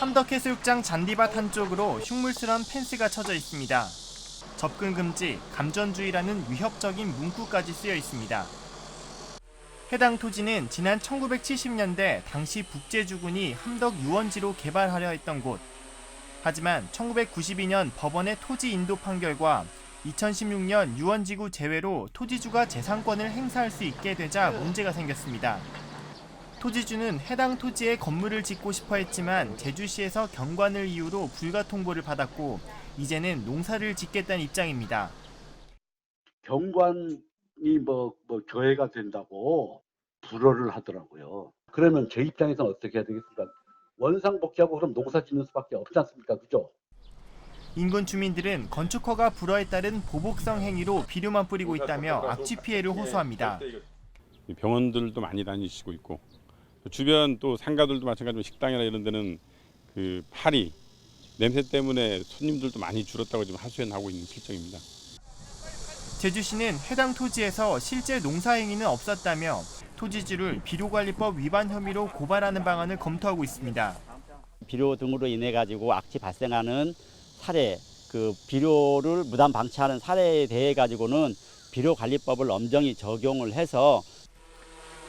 함덕해수욕장 잔디밭 한쪽으로 흉물스런 펜스가 쳐져 있습니다. 접근 금지, 감전주의라는 위협적인 문구까지 쓰여 있습니다. 해당 토지는 지난 1970년대 당시 북제주군이 함덕 유원지로 개발하려 했던 곳. 하지만 1992년 법원의 토지 인도 판결과 2016년 유원지구 제외로 토지주가 재산권을 행사할 수 있게 되자 문제가 생겼습니다. 토지주는 해당 토지에 건물을 짓고 싶어 했지만 제주시에서 경관을 이유로 불가 통보를 받았고 이제는 농사를 짓겠다는 입장입니다. 경관이 뭐, 뭐 교회가 된다고 불어를 하더라고요. 그러면 제 입장에서는 어떻게 해야 되겠습니까? 원상복귀하고 그럼 농사 짓는 수밖에 없지 않습니까? 그죠? 인근 주민들은 건축허가 불허에 따른 보복성 행위로 비료만 뿌리고 있다며 악취 피해를 호소합니다. 이 병원들도 많이 다니시고 있고 주변 또 상가들도 마찬가지로 식당이나 이런 데는 그 파리 냄새 때문에 손님들도 많이 줄었다고 지금 하소연하고 있는 실정입니다. 제주시는 해당 토지에서 실제 농사 행위는 없었다며 토지주를 비료관리법 위반 혐의로 고발하는 방안을 검토하고 있습니다. 비료 등으로 인해 가지고 악취 발생하는 사례, 그 비료를 무단 방치하는 사례에 대해 가지고는 비료관리법을 엄정히 적용을 해서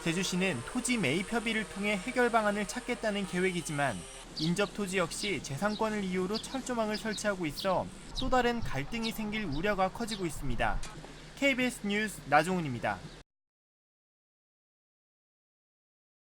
제주시는 토지 매입 협의를 통해 해결 방안을 찾겠다는 계획이지만 인접 토지 역시 재산권을 이유로 철조망을 설치하고 있어 또 다른 갈등이 생길 우려가 커지고 있습니다. KBS 뉴스 나종훈입니다.